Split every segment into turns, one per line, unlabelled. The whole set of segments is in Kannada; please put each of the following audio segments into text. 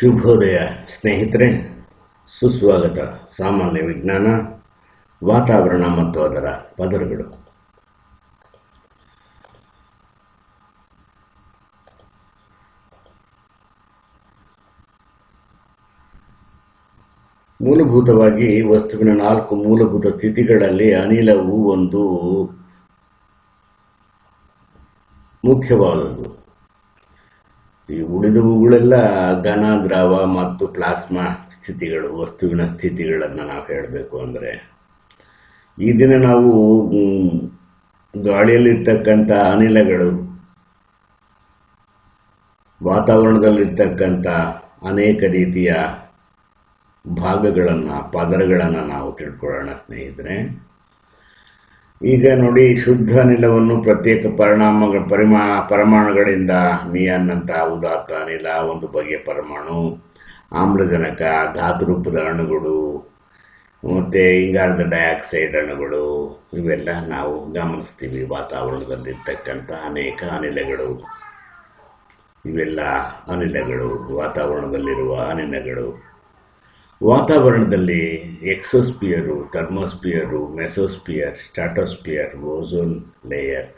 ಶುಭೋದಯ ಸ್ನೇಹಿತರೆ, ಸುಸ್ವಾಗತ, ಸಾಮಾನ್ಯ ವಿಜ್ಞಾನ, ವಾತಾವರಣ ಮತ್ತು ಅದರ ಪದರಗಳು. ಮೂಲಭೂತವಾಗಿ ವಸ್ತುವಿನ ನಾಲ್ಕು ಮೂಲಭೂತ ಸ್ಥಿತಿಗಳಲ್ಲಿ ಅನಿಲವು ಒಂದು ಮುಖ್ಯವಾದದ್ದು. ಈ ಉಳಿದವುಗಳೆಲ್ಲ ಘನ, ದ್ರವ ಮತ್ತು ಪ್ಲಾಸ್ಮಾ ಸ್ಥಿತಿಗಳು, ವಸ್ತುವಿನ ಸ್ಥಿತಿಗಳನ್ನು ನಾವು ಹೇಳಬೇಕು ಅಂದರೆ, ಈ ದಿನ ನಾವು ಗಾಳಿಯಲ್ಲಿರ್ತಕ್ಕಂಥ ಅನಿಲಗಳು, ವಾತಾವರಣದಲ್ಲಿರ್ತಕ್ಕಂಥ ಅನೇಕ ರೀತಿಯ ಭಾಗಗಳನ್ನು, ಪದರಗಳನ್ನು ನಾವು ತಿಳ್ಕೊಳ್ಳೋಣ ಸ್ನೇಹಿತರೆ. ಈಗ ನೋಡಿ ಶುದ್ಧ ಅನಿಲವನ್ನು ಪ್ರತ್ಯೇಕ ಪರಿಣಾಮಗಳ ಪರಿಮಾ, ಪರಮಾಣುಗಳಿಂದ ನಿಯಾನ್ ಅಂತ ಉದಾತ್ತ ಅನಿಲ ಒಂದು ಬಗೆಯ ಪರಮಾಣು. ಆಮ್ಲಜನಕ, ಧಾತು ಅಣುಗಳು, ಮತ್ತು ಇಂಗಾಲದ ಡೈಆಕ್ಸೈಡ್ ಅಣುಗಳು, ಇವೆಲ್ಲ ನಾವು ಗಮನಿಸ್ತೀವಿ ವಾತಾವರಣದಲ್ಲಿರ್ತಕ್ಕಂಥ ಅನೇಕ ಅನಿಲಗಳು. ಇವೆಲ್ಲ ಅನಿಲಗಳು, ವಾತಾವರಣದಲ್ಲಿರುವ ಅನಿಲಗಳು. ವಾತಾವರಣದಲ್ಲಿ exosphere, thermosphere, mesosphere stratosphere ozone layer,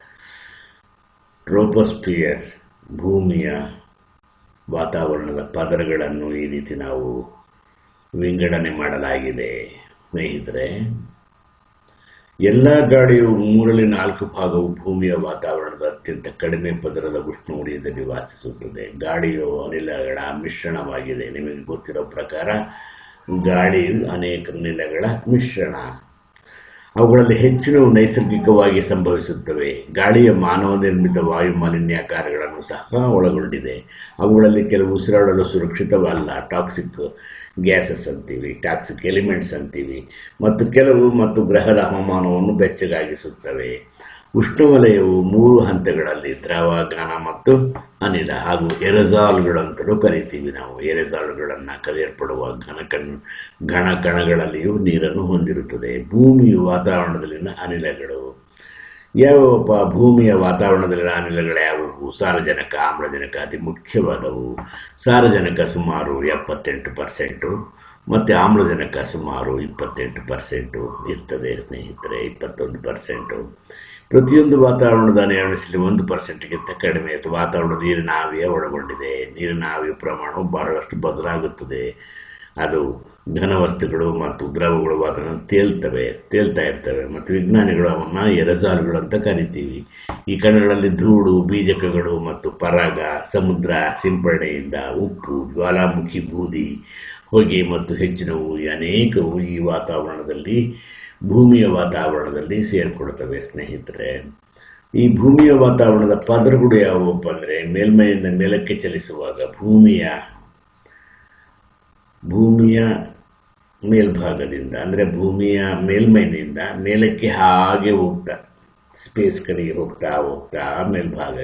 troposphere, ಭೂಮಿಯ ವಾತಾವರಣದ ಪದರಗಳನ್ನು ಈ ರೀತಿ ನಾವು ವಿಂಗಡಣೆ ಮಾಡಲಾಗಿದೆ. ಸ್ನೇಹಿತರೆ, ಎಲ್ಲ ಗಾಡಿಯು ಮೂರಲ್ಲಿ ನಾಲ್ಕು ಭಾಗವು ಭೂಮಿಯ ವಾತಾವರಣದ ಅತ್ಯಂತ ಕಡಿಮೆ ಪದರದ ಉಷ್ಣ ವಾಸಿಸುತ್ತದೆ. ಗಾಳಿಯು ಅನಿಲಗಳ ಮಿಶ್ರಣವಾಗಿದೆ. ನಿಮಗೆ ಗೊತ್ತಿರೋ ಪ್ರಕಾರ ಗಾಳಿಯು ಅನೇಕ ನೆಲೆಗಳ ಮಿಶ್ರಣ. ಅವುಗಳಲ್ಲಿ ಹೆಚ್ಚಿನವು ನೈಸರ್ಗಿಕವಾಗಿ ಸಂಭವಿಸುತ್ತವೆ. ಗಾಳಿಯ ಮಾನವ ನಿರ್ಮಿತ ವಾಯು ಮಾಲಿನ್ಯಕಾರಗಳನ್ನು ಸಹ ಒಳಗೊಂಡಿದೆ. ಅವುಗಳಲ್ಲಿ ಕೆಲವು ಉಸಿರಾಡಲು ಸುರಕ್ಷಿತವಲ್ಲ. ಟಾಕ್ಸಿಕ್ ಗ್ಯಾಸಸ್ ಅಂತೀವಿ, ಟಾಕ್ಸಿಕ್ ಎಲಿಮೆಂಟ್ಸ್ ಅಂತೀವಿ, ಮತ್ತು ಕೆಲವು ಮತ್ತು ಗ್ರಹದ ಹವಾಮಾನವನ್ನು ಬೆಚ್ಚಗಾಗಿಸುತ್ತವೆ. ಉಷ್ಣವಲಯವು ಮೂರು ಹಂತಗಳಲ್ಲಿ ದ್ರವ, ಘನ ಮತ್ತು ಅನಿಲ ಹಾಗೂ ಎರೆಸಾಲ್ಗಳಂತಲೂ ಕರಿತೀವಿ ನಾವು. ಎರೆಸಾಲ್ಗಳನ್ನು ಕರೆಯಲ್ಪಡುವ ಘನ ಕಣ್, ಘನ ಕಣಗಳಲ್ಲಿಯೂ ನೀರನ್ನು ಹೊಂದಿರುತ್ತದೆ. ಭೂಮಿಯು ವಾತಾವರಣದಲ್ಲಿನ ಅನಿಲಗಳು. ಯಾವಪ್ಪ, ಭೂಮಿಯ ವಾತಾವರಣದಲ್ಲಿನ ಅನಿಲಗಳು ಯಾವುವು? ಸಾರಜನಕ, ಆಮ್ಲಜನಕ, ಅತಿ ಮುಖ್ಯವಾದವು. ಸಾರಜನಕ ಸುಮಾರು ಎಪ್ಪತ್ತೆಂಟು ಪರ್ಸೆಂಟು ಮತ್ತು ಆಮ್ಲಜನಕ ಸುಮಾರು ಇಪ್ಪತ್ತೆಂಟು ಪರ್ಸೆಂಟು ಇರ್ತದೆ, ಸ್ನೇಹಿತರೆ, ಇಪ್ಪತ್ತೊಂದು ಪರ್ಸೆಂಟು. ಪ್ರತಿಯೊಂದು ವಾತಾವರಣದ ಅನಿಯಮಿಸಲಿ ಒಂದು ಪರ್ಸೆಂಟ್ಗಿಂತ ಕಡಿಮೆ. ಅಥವಾ ವಾತಾವರಣ ನೀರಿನ ಆವಿಯ ಒಳಗೊಂಡಿದೆ. ನೀರಿನ ಆವಿಯ ಪ್ರಮಾಣವು ಬಹಳಷ್ಟು ಬದಲಾಗುತ್ತದೆ. ಅದು ಘನವಸ್ತುಗಳು ಮತ್ತು ದ್ರವಗಳು ಅದನ್ನು ತೇಲ್ತವೆ, ತೇಲ್ತಾ ಇರ್ತವೆ ಮತ್ತು ವಿಜ್ಞಾನಿಗಳು ಅವನ್ನ ಎರಸಾಲುಗಳು ಅಂತ ಕರಿತೀವಿ. ಈ ಕಣಗಳಲ್ಲಿ ಧೂಳು, ಬೀಜಕಗಳು ಮತ್ತು ಪರಾಗ, ಸಮುದ್ರ, ಸಿಂಪಡಣೆಯಿಂದ ಉಪ್ಪು, ಜ್ವಾಲಾಮುಖಿ, ಬೂದಿ, ಹೊಗೆ ಮತ್ತು ಹೆಚ್ಚಿನವು ಅನೇಕವು ಈ ವಾತಾವರಣದಲ್ಲಿ ಭೂಮಿಯ ವಾತಾವರಣದಲ್ಲಿ ಸೇರಿಕೊಡ್ತವೆ ಸ್ನೇಹಿತರೆ. ಈ ಭೂಮಿಯ ವಾತಾವರಣದ ಪದರಗಳು ಯಾವುವಪ್ಪ ಅಂದರೆ ಮೇಲ್ಮೈಯಿಂದ ಮೇಲಕ್ಕೆ ಚಲಿಸುವಾಗ ಭೂಮಿಯ ಭೂಮಿಯ ಮೇಲ್ಭಾಗದಿಂದ ಅಂದರೆ ಭೂಮಿಯ ಮೇಲ್ಮೈನಿಂದ ಮೇಲಕ್ಕೆ ಹಾಗೆ ಹೋಗ್ತಾ ಸ್ಪೇಸ್ ಕಡೆಗೆ ಹೋಗ್ತಾ ಹೋಗ್ತಾ ಮೇಲ್ಭಾಗ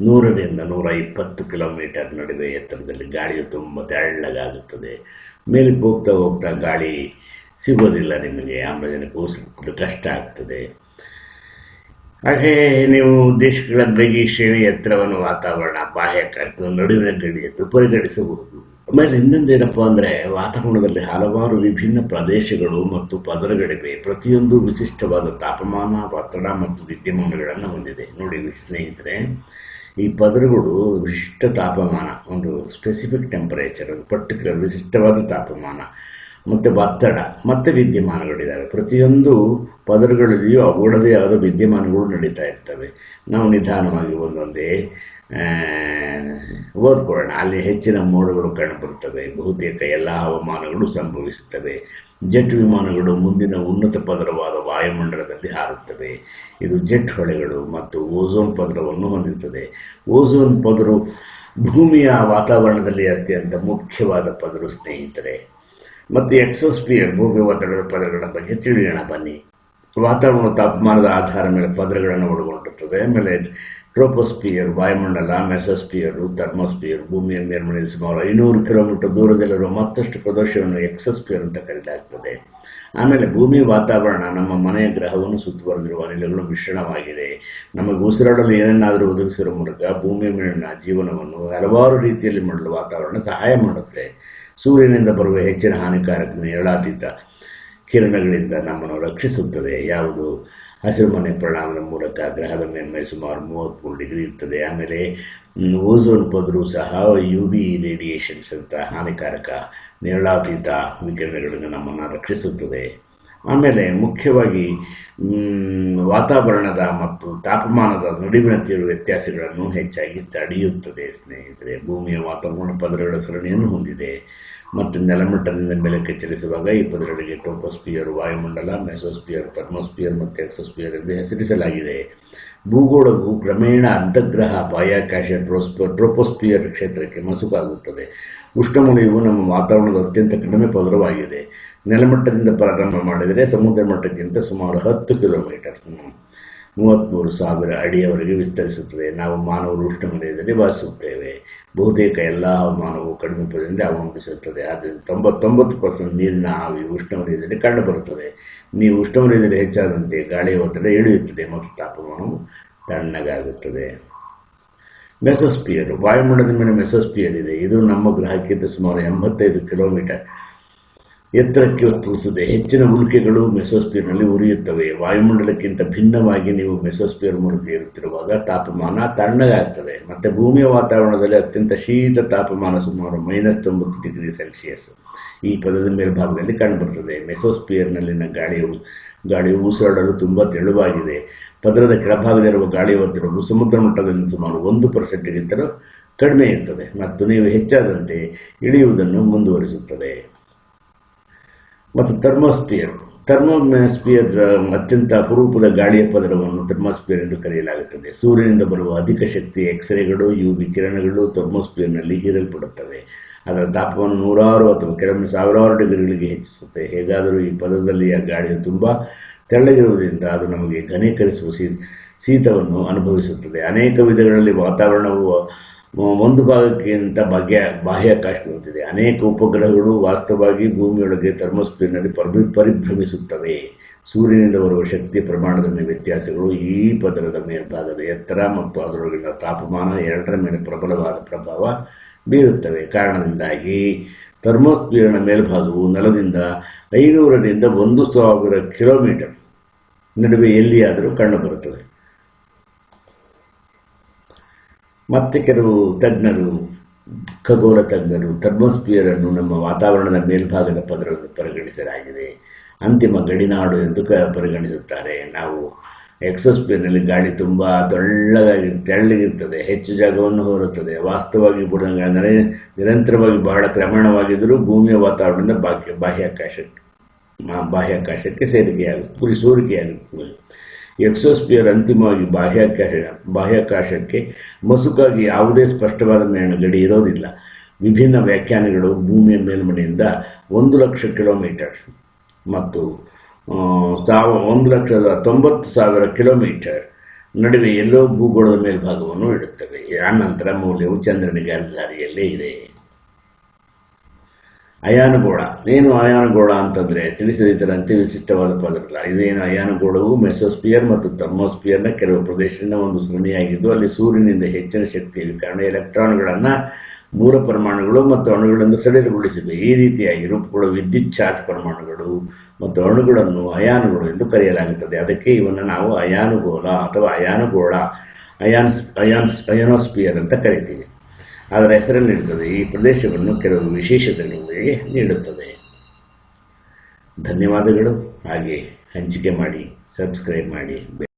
ನೂರರಿಂದ ನೂರ ಇಪ್ಪತ್ತು ಕಿಲೋಮೀಟರ್ ನಡುವೆ ಎತ್ತರದಲ್ಲಿ ಗಾಳಿಯು ತುಂಬ ತೆಳ್ಳಗಾಗುತ್ತದೆ. ಮೇಲಕ್ಕೆ ಹೋಗ್ತಾ ಹೋಗ್ತಾ ಗಾಳಿ ಸಿಗೋದಿಲ್ಲ ನಿಮಗೆ ಆಮ್ಲಜನಕ ಉಸಿರು ಕಷ್ಟ ಆಗ್ತದೆ. ಹಾಗೆ ನೀವು ದೇಶಗಳ ಬಗ್ಗೆ ಶ್ರೇಣಿ ಎತ್ತರವನ್ನು ವಾತಾವರಣ ಬಾಹ್ಯಾಕಾಶ ನಡುವಿನ ಗಡಿ ಎತ್ತು ಪರಿಗಣಿಸಬಹುದು. ಆಮೇಲೆ ಇನ್ನೊಂದೇನಪ್ಪ ಅಂದರೆ ವಾತಾವರಣದಲ್ಲಿ ಹಲವಾರು ವಿಭಿನ್ನ ಪ್ರದೇಶಗಳು ಮತ್ತು ಪದರಗಳಿವೆ. ಪ್ರತಿಯೊಂದು ವಿಶಿಷ್ಟವಾದ ತಾಪಮಾನ, ಒತ್ತಡ ಮತ್ತು ವಿದ್ಯಮಾನಗಳನ್ನು ಹೊಂದಿದೆ. ನೋಡಿ ಸ್ನೇಹಿತರೆ, ಈ ಪದರಗಳು ವಿಶಿಷ್ಟ ತಾಪಮಾನ, ಒಂದು ಸ್ಪೆಸಿಫಿಕ್ ಟೆಂಪರೇಚರ್ ಪರ್ಟಿಕ್ಯುಲರ್ ವಿಶಿಷ್ಟವಾದ ತಾಪಮಾನ. ಮತ್ತು ಒತ್ತಡ, ಮತ್ತು ವಿದ್ಯಮಾನಗಳಿದ್ದಾವೆ. ಪ್ರತಿಯೊಂದು ಪದರಗಳಲ್ಲಿಯೂ ಅವುಗಳದೇ ಆದ ವಿದ್ಯಮಾನಗಳು ನಡೀತಾ ಇರ್ತವೆ. ನಾವು ನಿಧಾನವಾಗಿ ಒಂದೊಂದೇ ಓದ್ಕೊಳ್ಳೋಣ. ಅಲ್ಲಿ ಹೆಚ್ಚಿನ ಮೋಡಗಳು ಕಂಡುಬರುತ್ತವೆ ಬಹುತೇಕ ಎಲ್ಲ ಹವಾಮಾನಗಳು ಸಂಭವಿಸುತ್ತವೆ. ಜೆಟ್ ವಿಮಾನಗಳು ಮುಂದಿನ ಉನ್ನತ ಪದರವಾದ ವಾಯುಮಂಡಲದಲ್ಲಿ ಹಾರುತ್ತವೆ. ಇದು ಜೆಟ್ ಹೊಳೆಗಳು ಮತ್ತು ಓಝೋನ್ ಪದರವನ್ನು ಹೊಂದಿರುತ್ತದೆ. ಓಝೋನ್ ಪದರು ಭೂಮಿಯ ವಾತಾವರಣದಲ್ಲಿ ಅತ್ಯಂತ ಮುಖ್ಯವಾದ ಪದರು ಸ್ನೇಹಿತರೆ. ಮತ್ತು ಎಕ್ಸೋಸ್ಪಿಯರ್ ಭೂಮಿ ಒತ್ತಡದ ಪದರಗಳ ಬಗ್ಗೆ ತಿಳಿಯೋಣ, ಬನ್ನಿ. ವಾತಾವರಣ ತಾಪಮಾನದ ಆಧಾರ ಮೇಲೆ ಪದರಗಳನ್ನು ಒಳಗೊಂಡಿರುತ್ತದೆ ಆಮೇಲೆ ಟ್ರೋಪೋಸ್ಪಿಯರ್ ವಾಯುಮಂಡಲ ಮೆಸೋಸ್ಪಿಯರು ಥರ್ಮೋಸ್ಪಿಯರ್ ಭೂಮಿಯ ಮೇಲ್ಮನೆಯಲ್ಲಿ ಸುಮಾರು ಐನೂರು ಕಿಲೋಮೀಟರ್ ದೂರದಲ್ಲಿರುವ ಮತ್ತಷ್ಟು ಪ್ರದೇಶವನ್ನು ಎಕ್ಸೋಸ್ಪಿಯರ್ ಅಂತ ಕರೆಯಲಾಗ್ತದೆ ಆಮೇಲೆ ಭೂಮಿ ವಾತಾವರಣ ನಮ್ಮ ಮನೆಯ ಗ್ರಹವನ್ನು ಸುತ್ತುವರೆದಿರುವ ಅನಿಲಗಳು ಮಿಶ್ರಣವಾಗಿದೆ. ನಮಗೆ ಉಸಿರಾಡಲು ಏನನ್ನಾದರೂ ಒದಗಿಸಿರುವ ಮೂಲಕ ಭೂಮಿಯ ಮೇಲಿನ ಜೀವನವನ್ನು ಹಲವಾರು ರೀತಿಯಲ್ಲಿ ಮಾಡಲು ವಾತಾವರಣ ಸಹಾಯ ಮಾಡುತ್ತೆ. ಸೂರ್ಯನಿಂದ ಬರುವ ಹೆಚ್ಚಿನ ಹಾನಿಕಾರಕ ನೇರಳಾತೀತ ಕಿರಣಗಳಿಂದ ನಮ್ಮನ್ನು ರಕ್ಷಿಸುತ್ತದೆ. ಯಾವುದು? ಹಸಿರುಮನೆ ಪರಿಣಾಮದ ಮೂಲಕ ಗ್ರಹದ ಮೇಲ್ಮೈ ಸುಮಾರು ಮೂವತ್ತ್ಮೂರು ಡಿಗ್ರಿ ಇರ್ತದೆ. ಆಮೇಲೆ ಓಝೋನ್ ಪದರು ಸಹ ಯು ವಿ ರೇಡಿಯೇಷನ್ಸ್ ಅಂತ ಹಾನಿಕಾರಕ ನೇರಳಾತೀತ ವಿಕಿರಣಗಳಿಂದ ನಮ್ಮನ್ನು ರಕ್ಷಿಸುತ್ತದೆ. ಆಮೇಲೆ ಮುಖ್ಯವಾಗಿ ವಾತಾವರಣದ ಮತ್ತು ತಾಪಮಾನದ ನಡುವಿನ ತೀವ್ರ ವ್ಯತ್ಯಾಸಗಳನ್ನು ಹೆಚ್ಚಾಗಿ ತಡೆಯುತ್ತದೆ ಸ್ನೇಹಿತರೆ. ಭೂಮಿಯ ವಾತಾವರಣ ಪದರಗಳ ಸರಣಿಯನ್ನು ಹೊಂದಿದೆ. ಮತ್ತು ನೆಲಮಟ್ಟದಿಂದ ಮೇಲಕ್ಕೆ ಚಲಿಸುವಾಗ ಈ ಪದರಗಳಿಗೆ ಟೋಪೋಸ್ಪಿಯರ್ ವಾಯುಮಂಡಲ ಮೆಸೋಸ್ಪಿಯರ್ ಥರ್ಮೋಸ್ಪಿಯರ್ ಮತ್ತು ಎಕ್ಸೋಸ್ಪಿಯರ್ ಎಂದು ಹೆಸರಿಸಲಾಗಿದೆ. ಭೂಗೋಳವು ಕ್ರಮೇಣ ಅಂತಗ್ರಹ, ಬಾಹ್ಯಾಕಾಶ ಟ್ರೋಸ್ಪ ಟ್ರೋಪೋಸ್ಪಿಯರ್ ಕ್ಷೇತ್ರಕ್ಕೆ ಮಸುಕಾಗುತ್ತದೆ. ಉಷ್ಣವಲಯವು ನಮ್ಮ ವಾತಾವರಣದ ಅತ್ಯಂತ ಕಡಿಮೆ ಪದರವಾಗಿದೆ. ನೆಲಮಟ್ಟದಿಂದ ಪ್ರಾರಂಭ ಮಾಡಿದರೆ ಸಮುದ್ರ ಮಟ್ಟಕ್ಕಿಂತ ಸುಮಾರು ಹತ್ತು ಕಿಲೋಮೀಟರ್. ಮೂವತ್ತ್ಮೂರು ಸಾವಿರ ಅಡಿಯವರೆಗೆ ವಿಸ್ತರಿಸುತ್ತದೆ. ನಾವು ಮಾನವರು ಉಷ್ಣವಲಯದಲ್ಲಿ ವಾಸಿಸುತ್ತೇವೆ. ಬಹುತೇಕ ಎಲ್ಲ ಹವಾಮಾನವು ಕಡಿಮೆ ಪದದಿಂದ ಅವಲಂಬಿಸಿರುತ್ತದೆ. ಆದ್ದರಿಂದ ತೊಂಬತ್ತೊಂಬತ್ತು ಪರ್ಸೆಂಟ್ ನೀರಿನ ಆವಿ ಉಷ್ಣವಲಯದಲ್ಲಿ ಕಂಡುಬರುತ್ತದೆ. ನೀವು ಉಷ್ಣವಲಯದಲ್ಲಿ ಹೆಚ್ಚಾದಂತೆ ಗಾಳಿಯ ಒತ್ತಡ ಇಳಿಯುತ್ತದೆ ಮತ್ತು ತಾಪಮಾನವು ತಣ್ಣಗಾಗುತ್ತದೆ. ಮೆಸೋಸ್ಪಿಯರ್, ವಾಯುಮಂಡಲದ ಮೇಲೆ ಮೆಸೋಸ್ಪಿಯರ್ ಇದೆ ಇದು ನಮ್ಮ ಗ್ರಹಕ್ಕಿಂತ ಸುಮಾರು ಎಂಬತ್ತೈದು ಕಿಲೋಮೀಟರ್ ಎತ್ತರಕ್ಕೆ ಒತ್ತಿಸದೆ ಹೆಚ್ಚಿನ ಉಲ್ಕೆಗಳು ಮೆಸೋಸ್ಪಿಯರ್ನಲ್ಲಿ ಉರಿಯುತ್ತವೆ. ವಾಯುಮಂಡಲಕ್ಕಿಂತ ಭಿನ್ನವಾಗಿ ನೀವು ಮೆಸೋಸ್ಪಿಯರ್ ಮೂಲಕ ಇರುತ್ತಿರುವಾಗ ತಾಪಮಾನ ತಣ್ಣಗಾಗ್ತದೆ. ಮತ್ತು ಭೂಮಿಯ ವಾತಾವರಣದಲ್ಲಿ ಅತ್ಯಂತ ಶೀತ ತಾಪಮಾನ ಸುಮಾರು ಮೈನಸ್ ತೊಂಬತ್ತು ಡಿಗ್ರಿ ಸೆಲ್ಸಿಯಸ್. ಈ ಪದದ ಮೇಲ್ಭಾಗದಲ್ಲಿ ಕಂಡುಬರುತ್ತದೆ. ಮೆಸೋಸ್ಪಿಯರ್ನಲ್ಲಿನ ಗಾಳಿಯು ಗಾಳಿಯು ಉಸಿರಾಡಲು ತುಂಬ ತೆಳುವಾಗಿದೆ. ಪದರದ ಕೆಳಭಾಗದಲ್ಲಿರುವ ಗಾಳಿ ಒತ್ತಡವು ಸಮುದ್ರ ಮಟ್ಟದಲ್ಲಿ ಸುಮಾರು ಒಂದು ಪರ್ಸೆಂಟ್ಗಿಂತಲೂ ಕಡಿಮೆ ಇರ್ತದೆ ಮತ್ತು ನೀವು ಹೆಚ್ಚಾದಂತೆ ಇಳಿಯುವುದನ್ನು ಮುಂದುವರಿಸುತ್ತದೆ. ಮತ್ತು ಥರ್ಮೋಸ್ಪಿಯರ್. ಥರ್ಮೋಸ್ಪಿಯರ್ ಅತ್ಯಂತ ಅಪರೂಪದ ಗಾಳಿಯ ಪದರವನ್ನು ಥರ್ಮೋಸ್ಪಿಯರ್ ಎಂದು ಕರೆಯಲಾಗುತ್ತದೆ. ಸೂರ್ಯನಿಂದ ಬರುವ ಅಧಿಕ ಶಕ್ತಿ ಎಕ್ಸ್ರೇಗಳು ಯು ವಿಕಿರಣಗಳು ಥರ್ಮೋಸ್ಪಿಯರ್ನಲ್ಲಿ ಹೀರಲ್ಪಡುತ್ತವೆ. ಅದರ ತಾಪವನ್ನು ನೂರಾರು ಅಥವಾ ಕೆಲವೊಮ್ಮೆ ಸಾವಿರಾರು ಡಿಗ್ರಿಗಳಿಗೆ ಹೆಚ್ಚಿಸುತ್ತೆ. ಹೇಗಾದರೂ ಈ ಪದದಲ್ಲಿಯ ಗಾಳಿಯು ತುಂಬ ತೆಳ್ಳಗಿರುವುದರಿಂದ ಅದು ನಮಗೆ ಘನೀಕರಿಸುವ ಶೀತವನ್ನು ಅನುಭವಿಸುತ್ತದೆ. ಅನೇಕ ವಿಧಗಳಲ್ಲಿ ವಾತಾವರಣವು ಒಂದು ಭಾಗಕ್ಕಿಂತ ಬಾಹ್ಯ ಬಾಹ್ಯಾಕಾಶ ಬರುತ್ತಿದೆ. ಅನೇಕ ಉಪಗ್ರಹಗಳು ವಾಸ್ತವವಾಗಿ ಭೂಮಿಯೊಳಗೆ ಥರ್ಮೋಸ್ಪಿಯರ್ನಲ್ಲಿ ಪರಿ ಪರಿಭ್ರಮಿಸುತ್ತವೆ. ಸೂರ್ಯನಿಂದ ಬರುವ ಶಕ್ತಿ ಪ್ರಮಾಣದಲ್ಲಿ ವ್ಯತ್ಯಾಸಗಳು ಈ ಪದರದ ಮೇಲ್ಭಾಗದ ಎತ್ತರ ಮತ್ತು ಅದರೊಳಗಿನ ತಾಪಮಾನ ಎರಡರ ಮೇಲೆ ಪ್ರಬಲವಾದ ಪ್ರಭಾವ ಬೀರುತ್ತವೆ. ಕಾರಣದಿಂದಾಗಿ ಥರ್ಮೋಸ್ಪಿಯರ್ನ ಮೇಲ್ಭಾಗವು ನೆಲದಿಂದ ಐನೂರರಿಂದ ಒಂದು ಸಾವಿರ ಕಿಲೋಮೀಟರ್ ನಡುವೆ ಎಲ್ಲಿಯಾದರೂ ಕಂಡುಬರುತ್ತದೆ. ಮತ್ತೆ ಕೆಲವು ತಜ್ಞರು, ಖಗೋಳ ತಜ್ಞರು ಥರ್ಮೋಸ್ಪಿಯರ್ ಅನ್ನು ನಮ್ಮ ವಾತಾವರಣದ ಮೇಲ್ಭಾಗದ ಪದರವನ್ನು ಪರಿಗಣಿಸಲಾಗಿದೆ. ಅಂತಿಮ ಗಡಿನಾಡು ಎಂದು ಕ ಪರಿಗಣಿಸುತ್ತಾರೆ. ನಾವು ಎಕ್ಸೋಸ್ಪಿಯರ್ನಲ್ಲಿ ಗಾಳಿ ತುಂಬ ತೆಳ್ಳಗಾಗಿ, ತೆಳ್ಳಗಿರ್ತದೆ, ಹೆಚ್ಚು ಜಾಗವನ್ನು ಹೊರುತ್ತದೆ ವಾಸ್ತವವಾಗಿ ಕೂಡ ನಿರಂತರವಾಗಿ ಬಹಳ ಕ್ರಮೇಣವಾಗಿದ್ದರೂ ಭೂಮಿಯ ವಾತಾವರಣದಿಂದ ಬಾಹ್ಯ ಬಾಹ್ಯಾಕಾಶಕ್ಕೆ ಬಾಹ್ಯಾಕಾಶಕ್ಕೆ ಸೇರಿಕೆಯಾಗುತ್ತೆ ಪುರಿ ಸೋರಿಕೆಯಾಗುತ್ತದೆ ಎಕ್ಸೋಸ್ಪಿಯರ್ ಅಂತಿಮವಾಗಿ ಬಾಹ್ಯಾಕಾಶ, ಬಾಹ್ಯಾಕಾಶಕ್ಕೆ ಮಸುಕಾಗಿ ಯಾವುದೇ ಸ್ಪಷ್ಟವಾದ ಗಡಿ ಇರೋದಿಲ್ಲ. ವಿಭಿನ್ನ ವ್ಯಾಖ್ಯಾನಗಳು ಭೂಮಿಯ ಮೇಲ್ಮನೆಯಿಂದ ಒಂದು ಲಕ್ಷ ಕಿಲೋಮೀಟರ್ ಮತ್ತು ತಾವು ಒಂದು ಲಕ್ಷದ ತೊಂಬತ್ತು ಸಾವಿರ ಕಿಲೋಮೀಟರ್ ನಡುವೆ ಎಲ್ಲೋ ಭೂಗೋಳದ ಮೇಲ್ಭಾಗವನ್ನು ಇಡುತ್ತವೆ. ಆನಂತರ ಮೌಲ್ಯವು ಚಂದ್ರನಿಗೆ ಅಲ್ದಾರಿಯಲ್ಲೇ ಇದೆ. ಅಯಾನುಗೋಳ. ಏನು ಅಯಾನುಗೋಳ ಅಂತಂದರೆ ತಿಳಿಸದಿದ್ದರಂತೆ ವಿಶಿಷ್ಟವಾದ ಪದಗಳ ಇದೇನು ಅಯಾನುಗೋಳವು ಮೆಸೋಸ್ಪಿಯರ್ ಮತ್ತು ಥರ್ಮೋಸ್ಪಿಯರ್ನ ಕೆಲವು ಪ್ರದೇಶದಿಂದ ಒಂದು ಸರಣಿಯಾಗಿದ್ದು, ಅಲ್ಲಿ ಸೂರ್ಯನಿಂದ ಹೆಚ್ಚಿನ ಶಕ್ತಿಯ ಕಾರಣ ಎಲೆಕ್ಟ್ರಾನ್ಗಳನ್ನು ಮೂಲ ಪರಮಾಣುಗಳು ಮತ್ತು ಅಣುಗಳನ್ನು ಸಡಿಲಗೊಳಿಸಿವೆ. ಈ ರೀತಿಯಾಗಿ ರೂಪುಗಳು ವಿದ್ಯುತ್ ಚಾರ್ಜ್ ಪರಮಾಣುಗಳು ಮತ್ತು ಅಣುಗಳನ್ನು ಅಯಾನುಗಳು ಎಂದು ಕರೆಯಲಾಗುತ್ತದೆ. ಅದಕ್ಕೆ ಇವನ್ನು ನಾವು ಅಯಾನುಗೋಲ ಅಥವಾ ಅಯಾನುಗೋಳ, ಅಯಾನ್ಸ್ ಅಯಾನ್ಸ್, ಅಯಾನೋಸ್ಪಿಯರ್ ಅಂತ ಕರಿತೀವಿ. ಅದರ ಹೆಸರನ್ನು ನೀಡುತ್ತದೆ ಈ ಪ್ರದೇಶವನ್ನು ಕೆಲವು ವಿಶೇಷತೆಗಳಿಗೆ ನೀಡುತ್ತದೆ. ಧನ್ಯವಾದಗಳು. ಹಾಗೆ ಹಂಚಿಕೆ ಮಾಡಿ ಸಬ್ಸ್ಕ್ರೈಬ್ ಮಾಡಿ.